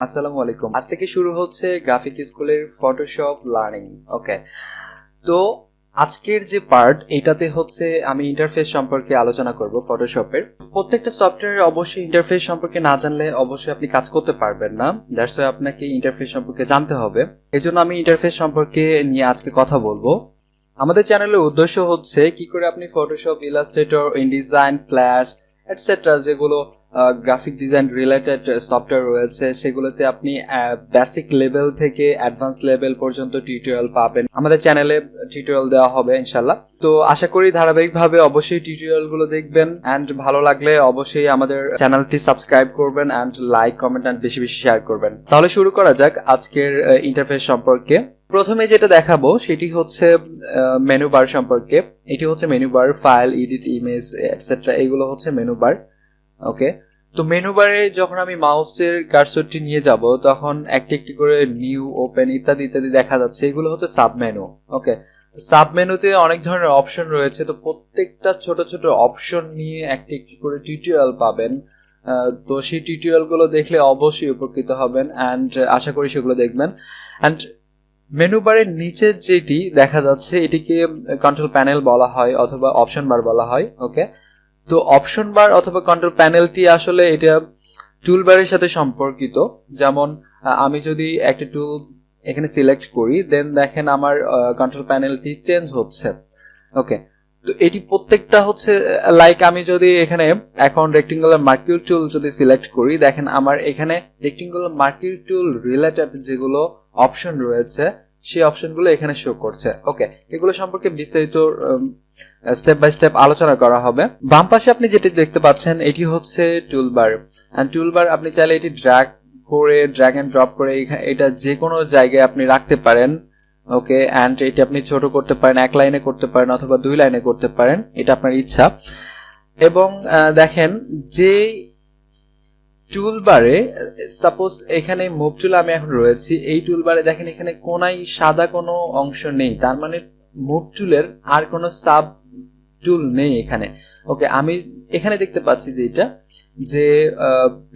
আসসালামু আলাইকুম। আজ থেকে শুরু হচ্ছে গ্রাফিক স্কুলের ফটোশপ লার্নিং ওকে তো আজকের যে পার্ট এটাতে হচ্ছে আমি ইন্টারফেস সম্পর্কে আলোচনা করব ফটোশপের প্রত্যেকটা সফটওয়্যারের অবশ্যই ইন্টারফেস সম্পর্কে না জানলে অবশ্যই আপনি কাজ করতে পারবেন না। দ্যাটস ওয়াই আপনাকে ইন্টারফেস সম্পর্কে জানতে হবে। এজন্য আমি ইন্টারফেস সম্পর্কে নিয়ে আজকে কথা বলব। আমাদের চ্যানেলের উদ্দেশ্য হচ্ছে কি করে আপনি Photoshop Illustrator InDesign Flash etcetera যেগুলো গ্রাফিক ডিজাইন রিলেটেড সফটওয়্যার রয়েছে সেগুলোতে আপনি বেসিক লেভেল থেকে অ্যাডভান্স লেভেল পর্যন্ত টিউটোরিয়াল পাবেন। আমাদের চ্যানেলে টিউটোরিয়াল দেওয়া হবে ইনশাল্লাহ তো আশা করি ধারাবাহিকভাবে অবশ্যই টিউটোরিয়ালগুলো দেখবেন অ্যান্ড ভালো লাগলে অবশ্যই আমাদের চ্যানেলটি সাবস্ক্রাইব করবেন অ্যান্ড লাইক কমেন্ট অ্যান্ড বেশি বেশি শেয়ার করবেন। তাহলে শুরু করা যাক আজকের ইন্টারফেস সম্পর্কে। প্রথমে যেটা দেখাবো সেটি হচ্ছে মেনু বার সম্পর্কে। এটি হচ্ছে menu bar file edit image etcetera এগুলো হচ্ছে মেনু বার ওকে তো মেনু বারে যখন আমি মাউসের কার্সরটি নিয়ে যাব, তখন একটি একটি করে নিউ ওপেন ইত্যাদি ইত্যাদি দেখা যাচ্ছে। এগুলো হচ্ছে সাব মেনু ওকে সাব মেনুতে অনেক ধরনের অপশন রয়েছে। তো প্রত্যেকটা ছোট ছোট অপশন নিয়ে একটি একটি করে টিউটোরিয়াল পাবেন। তো সেই টিউটোরিয়ালগুলো দেখলে অবশ্যই উপকৃত হবেন অ্যান্ড আশা করি সেগুলো দেখবেন। অ্যান্ড মেনু বারের নিচে যেটি দেখা যাচ্ছে, এটিকে কন্ট্রোল প্যানেল বলা হয় অথবা অপশন বার বলা হয় ওকে তো অপশন বার অথবা কন্ট্রোল প্যানেলটি আসলে এটা টুল বারের সাথে সম্পর্কিত। যেমন আমি যদি একটা টুল এখানে সিলেক্ট করি দেন দেখেন আমার কন্ট্রোল প্যানেলটি চেঞ্জ হচ্ছে। ওকে তো এটি প্রত্যেকটা হচ্ছে লাইক আমি যদি এখানে এখন রেক্টিঙ্গুলার মার্কিউল টুল যদি সিলেক্ট করি, দেখেন আমার এখানে রেক্টিঙ্গুলার মার্কিউল টুল রিলেটেড যেগুলো অপশন রয়েছে, সেই অপশনগুলো এখানে শো করছে। ওকে এগুলো সম্পর্কে বিস্তারিত স্টেপ বাই স্টেপ আলোচনা করা হবে। বাম পাশে আপনি যেটি দেখতে পাচ্ছেন, এটি হচ্ছে টুলবার অ্যান্ড টুলবার আপনি চাইলে এটি ড্র্যাগ করে ড্র্যাগ অ্যান্ড ড্রপ করে এটা যে কোনো জায়গায় আপনি রাখতে পারেন। ওকে অ্যান্ড এটি আপনি ছোট করতে পারেন, এক লাইনে করতে পারেন অথবা দুই লাইনে করতে পারেন, এটা আপনার ইচ্ছা। এবং দেখেন যে টুলবারে সাপোজ এখানে মুভ টুল আমি এখন রয়েছি, এই টুলবারে দেখেন এখানে কোনাই সাদা কোনো অংশ নেই। তার মানে মুভ টুলের আর কোনো সাব টুল নেই এখানে। ওকে আমি এখানে দেখতে পাচ্ছি যে এটা, যে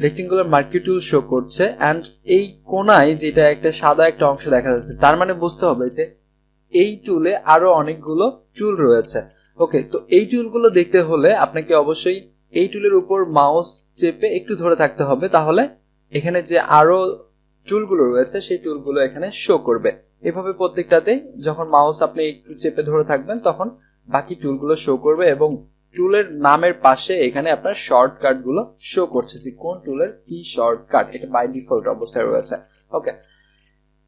রেক্টিঙ্গুলার মার্কি টুল শো করছে অ্যান্ড এই কোনায় যেটা একটা সাদা একটা অংশ দেখা যাচ্ছে, তার মানে বুঝতে হবে যে এই টুলে আরও অনেকগুলো টুল রয়েছে। ওকে তো এই টুলগুলো দেখতে হলে আপনাকে অবশ্যই এই টুলের উপর মাউস চেপে একটু ধরে থাকতে হবে, তাহলে এখানে যে আরও টুলগুলো রয়েছে, সেই টুলগুলো এখানে শো করবে। এভাবে প্রত্যেকটাতে যখন মাউস আপনি একটু চেপে ধরে থাকবেন, তখন বাকি টুলগুলো শো করবে এবং টুলের নামের পাশে এখানে আপনার শর্টকাটগুলো শো করছে যে কোন টুলের কি শর্টকাট এটা বাই ডিফল্ট অবস্থায় রয়েছে। ওকে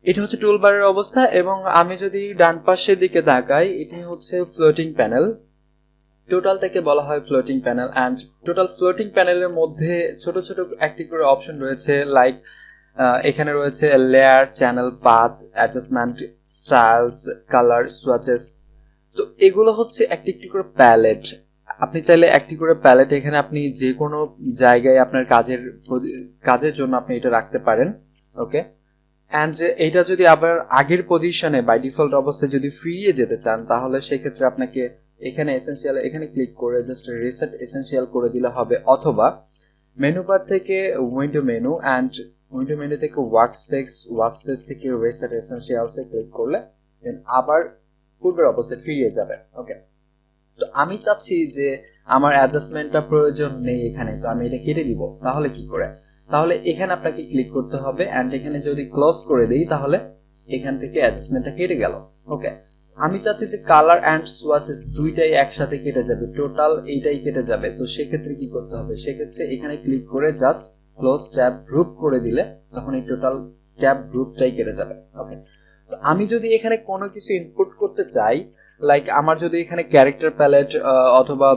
এটা হচ্ছে টুল বারের অবস্থা এবং আমি যদি ডান পাশের দিকে তাকাই, এটি হচ্ছে ফ্লোটিং প্যানেল টোটাল থেকে বলা হয় floating panel and total floating প্যানেলের মধ্যে ছোট ছোট একটি করে অপশন রয়েছে লাইক এখানে রয়েছে layer channel path adjustment styles colour swatches তো এগুলো হচ্ছে একটি একটি করে প্যালেট আপনি চাইলে একটি করে প্যালেট এখানে আপনি যে কোনো জায়গায় আপনার কাজের কাজের জন্য আপনি এটা রাখতে পারেন ওকে অ্যান্ড এইটা যদি আবার আগের পজিশনে বাই ডিফল্ট অবস্থায় যদি ফিরিয়ে যেতে চান, তাহলে সেক্ষেত্রে আপনাকে এখানে এসেন্সিয়াল এখানে ক্লিক করে জাস্ট রিসেট এসেন্সিয়াল করে দিলে হবে। অথবা মেনু বার থেকে window menu and window menu থেকে ওয়ার্ক স্পেস ওয়ার্ক স্পেস থেকে রিসেট এসেন্সিয়ালসে ক্লিক করলে দেন আবার পূর্বের অবস্থায় ফিরিয়ে যাবে। ওকে তো আমি চাচ্ছি যে আমার অ্যাডজাস্টমেন্টটা প্রয়োজন নেই এখানে, তো আমি এটা কেটে দিব। তাহলে কি করে? তাহলে এখানে আপনাকে ক্লিক করতে হবে অ্যান্ড এখানে যদি ক্লোজ করে দিই, তাহলে এখান থেকে অ্যাডজাস্টমেন্টটা কেটে গেল। ওকে আমি চাচ্ছি যে কালার অ্যান্ড সোয়াচেস দুইটাই একসাথে কেটে যাবে টোটাল এইটাই কেটে যাবে। তো সেক্ষেত্রে কি করতে হবে? সেক্ষেত্রে এখানে ক্লিক করে জাস্ট ক্লোজ ট্যাব গ্রুপ করে দিলে, তখন এই টোটাল ট্যাব গ্রুপটাই কেটে যাবে। ওকে আমি যদি এখানে কোনো কিছু ইনপুট করতে চাই লাইক আমার যদি এখানে ক্যারেক্টার প্যালেট অথবা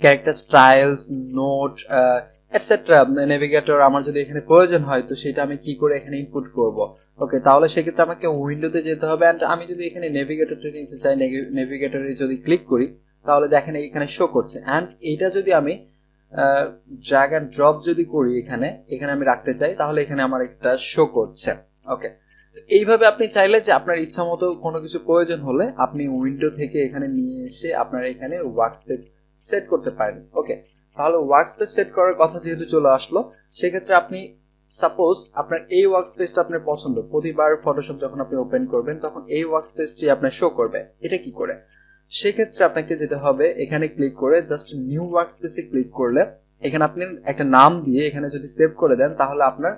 character styles note etcetera navigator আমার যদি এখানে প্রয়োজন হয়, তো সেটা আমি কি করে এখানে ইনপুট করব? ওকে তাহলে সেক্ষেত্রে আমাকে উইন্ডোতে যেতে হবে অ্যান্ড আমি যদি এখানে নেভিগেটরটা নিতে চাই নেভিগেটরে যদি ক্লিক করি, তাহলে দেখেন এখানে শো করছে। অ্যান্ড এইটা যদি আমি ড্র্যাগ অ্যান্ড ড্রপ যদি করি এখানে এখানে আমি রাখতে চাই, তাহলে এখানে আমার একটা শো করছে। ওকে এইভাবে আপনি চাইলে যে আপনার ইচ্ছা মতো কোনো কিছু প্রয়োজন হলে আপনি উইন্ডো থেকে এখানে নিয়ে এসে আপনার এখানে ওয়ার্ক স্পেস সেট করতে পারেন। ওকে তাহলে ওয়ার্ক স্পেস সেট করার কথা যেহেতু চলে আসলো, সেক্ষেত্রে আপনি সাপোজ আপনার এই ওয়ার্ক স্পেসটা আপনার পছন্দ। প্রতিবার ফটোশপ যখন আপনি ওপেন করবেন, তখন এই ওয়ার্ক স্পেসটি আপনার শো করবে। এটা কি করে? সেক্ষেত্রে আপনাকে যেতে হবে এখানে ক্লিক করে জাস্ট নিউ ওয়ার্ক স্পেসে ক্লিক করলে এখানে আপনি একটা নাম দিয়ে এখানে যদি সেভ করে দেন, তাহলে আপনার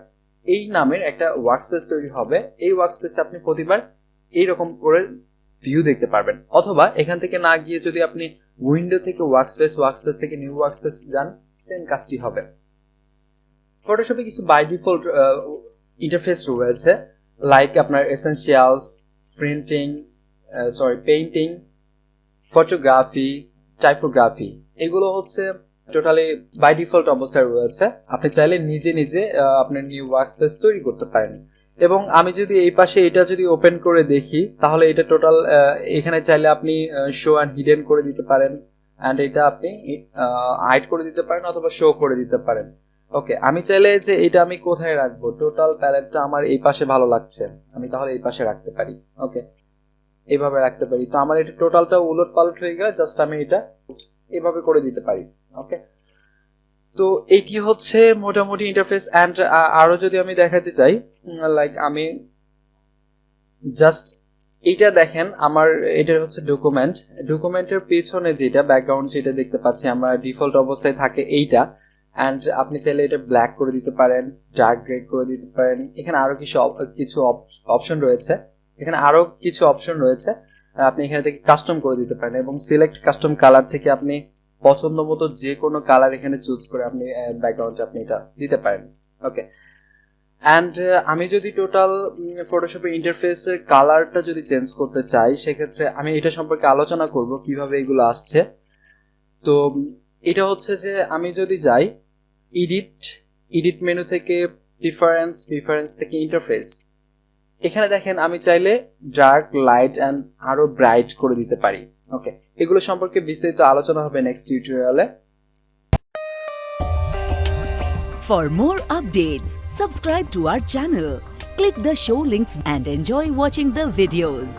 এই নামের একটা ওয়ার্ক স্পেস তৈরি হবে। এই ওয়ার্ক স্পেসে আপনি প্রতিবার এইরকম করে ভিউ দেখতে পারবেন। অথবা এখান থেকে না গিয়ে যদি আপনি উইন্ডো থেকে ওয়ার্ক স্পেস ওয়ার্ক স্পেস থেকে নিউ ওয়ার্ক স্পেস যান সেম কাজটি হবে। ফটোশপে কিছু বাই ডিফল্ট ইন্টারফেস রয়েছে। লাইক আপনার essentials printing sorry painting photography typography এগুলো হচ্ছে টোটালি বাই ডিফল্ট অবস্থায় রয়েছে। আপনি চাইলে নিজে নিজে আপনার নিউ ওয়ার্ক স্পেস তৈরি করতে পারেন। এবং আমি যদি এই পাশে এটা যদি ওপেন করে দেখি, তাহলে এটা টোটাল এখানে চাইলে আপনি শো অ্যান্ড হিডেন করে দিতে পারেন। অ্যান্ড এটা আপনি হাইড করে দিতে পারেন অথবা শো করে দিতে পারেন। ওকে আমি চাইলে যে এটা আমি কোথায় রাখব? টোটাল প্যালেটটা আমার এই পাশে ভালো লাগছে। আমি তাহলে এই পাশে রাখতে পারি। ওকে এইভাবে রাখতে পারি। তো আমার এটা টোটালটা উলট পালট হয়ে গেলে জাস্ট আমি এটা এভাবে করে দিতে পারি ওকে তো এইটি হচ্ছে মোটামুটি ইন্টারফেস অ্যান্ড আরও যদি আমি দেখাতে চাই লাইক আমি জাস্ট এইটা দেখেন, আমার এটা হচ্ছে ডকুমেন্ট ডকুমেন্টের পেছনে যেটা ব্যাকগ্রাউন্ড যেটা দেখতে পাচ্ছি, আমরা ডিফল্ট অবস্থায় থাকে এইটা। অ্যান্ড আপনি চাইলে এটা ব্ল্যাক করে দিতে পারেন ডার্ক গ্রে করে দিতে পারেন। এখানে আরও কিছু কিছু অপশন রয়েছে। এখানে আরও কিছু অপশন রয়েছে। আপনি এখানে থেকে কাস্টম করে দিতে পারেন এবং সিলেক্ট কাস্টম কালার থেকে আপনি পছন্দ মতো যে কোনো কালার এখানে চুজ করে আপনি ব্যাকগ্রাউন্ডে আপনি এটা দিতে পারেন। ওকে অ্যান্ড আমি যদি টোটাল ফটোশপের ইন্টারফেসের কালারটা যদি চেঞ্জ করতে চাই, সেক্ষেত্রে আমি এটা সম্পর্কে আলোচনা করব কীভাবে এগুলো আসছে। তো, এটা হচ্ছে যে আমি যদি যাই এডিট এডিট মেনু থেকে প্রিফারেন্স প্রিফারেন্স থেকে ইন্টারফেস এখানে দেখেন আমি চাইলে ডার্ক লাইট অ্যান্ড আরও ব্রাইট করে দিতে পারি ওকে এগুলো সম্পর্কে বিস্তারিত আলোচনা হবে নেক্সট টিউটোরিয়ালে For more updates, subscribe to our channel, click the show links and enjoy watching the videos.